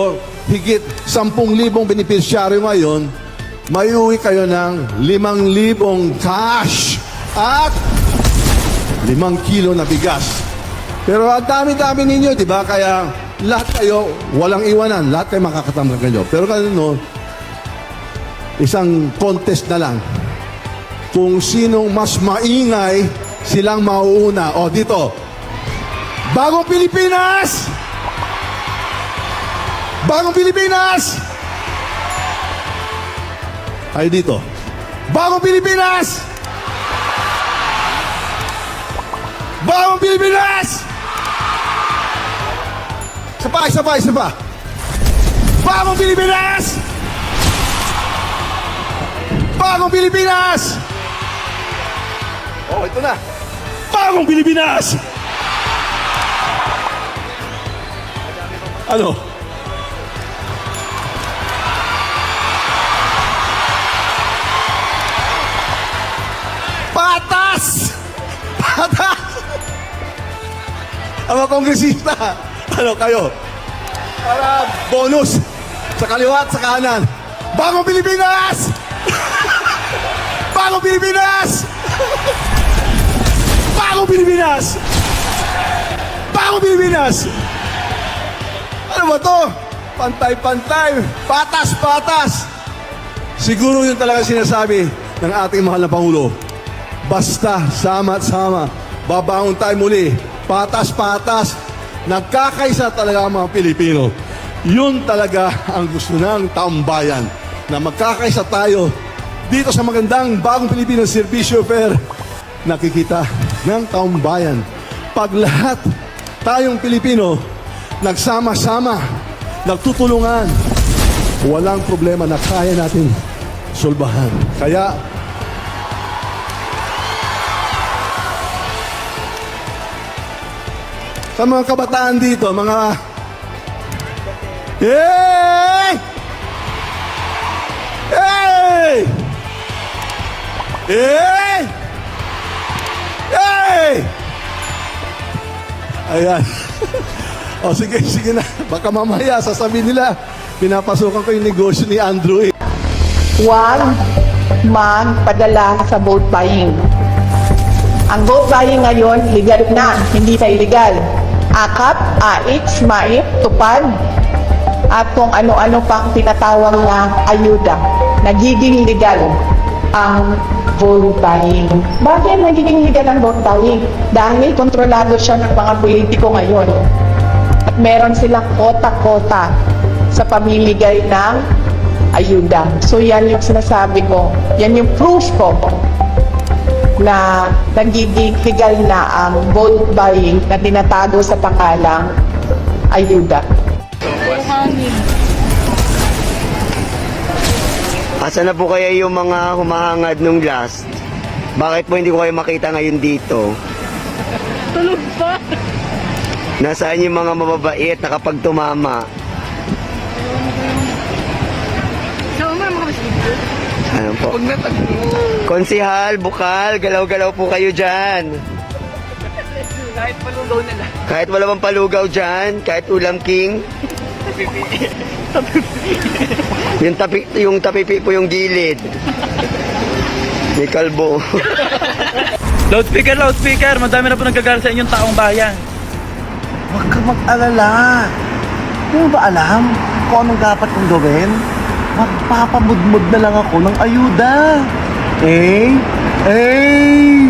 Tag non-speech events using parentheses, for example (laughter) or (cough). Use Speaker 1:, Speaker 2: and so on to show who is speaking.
Speaker 1: O, higit 10,000 benepisyaryo ngayon, may uwi kayo ng 5,000 cash at 5 kilo na bigas. Pero ang dami-dami ninyo, di ba? Kaya lahat kayo, walang iwanan. Lahat kayo makakatamang kayo. Pero ganun, no, isang contest na lang. Kung sinong mas maingay, silang mauuna. O, dito. Bagong Pilipinas! Bagong Pilipinas! Ay dito. Bagong Pilipinas! Bagong Pilipinas! Isa pa, isa pa, isa pa. Bagong Pilipinas! Bagong Pilipinas! Oh, ito na. Bagong Pilipinas! Ano? Patas! Patas! Ang mga kongresista, ano kayo? Para bonus sa kaliwa at sa kanan. Bagong Pilipinas! (laughs) Bagong Pilipinas! Bagong Pilipinas! Bagong Pilipinas! Ano ba to? Pantay-pantay. Patas-patas. Siguro yun talaga sinasabi ng ating mahal na Pangulo. Basta, sama at sama. Babangon tayo muli. Patas-patas. Nagkakaisa talaga ang mga Pilipino. Yun talaga ang gusto ng taong bayan. Na magkakaisa tayo dito sa magandang bagong Pilipinas Servisyo Fair. Nakikita ng taong bayan. Pag lahat tayong Pilipino nagsama-sama, nagtutulungan, walang problema na kaya natin sulbahan. Kaya, sa mga kabataan dito, mga... Hey! Hey! Hey! Hey! Ayan. (laughs) o sige, sige na. Baka mamaya sasabihin nila, pinapasukan ko yung negosyo ni Andrew eh.
Speaker 2: Huwag magpadala sa vote buying. Ang vote buying ngayon, legal na, hindi na illegal. Akap, AX, MAIP, tupad, at kung ano-ano pang tinatawag na ayuda. Nagiging legal ang vote. Bakit nagiging legal ang vote? Dahil kontrolado siya ng mga politiko ngayon. At meron silang kota-kota sa pamimigay ng ayuda. So yan yung sinasabi ko. Yan yung proof ko na nagiging legal na ang vote buying na tinatago sa pangalang ayuda.
Speaker 3: Asa na po kaya yung mga humahangad nung last? Bakit po hindi ko kayo makita ngayon dito?
Speaker 4: Tulog pa.
Speaker 3: Nasaan yung mga mababait na kapag tumama?
Speaker 4: Sa uma, mga masigil.
Speaker 3: Ano po?
Speaker 4: Huwag na.
Speaker 3: Konsihal, bukal, galaw-galaw po kayo dyan.
Speaker 4: Kahit palugaw na lang.
Speaker 3: Kahit wala pang palugaw dyan, kahit ulam king. yung tapi yung tapipi po yung gilid. May kalbo.
Speaker 5: Loudspeaker, loudspeaker. Madami na po nagkagalit sa inyong taong bayan.
Speaker 6: Huwag ka mag-alala. Hindi mo ba alam kung anong dapat kong gawin? Magpapamudmud na lang ako ng ayuda. Eh? Eh?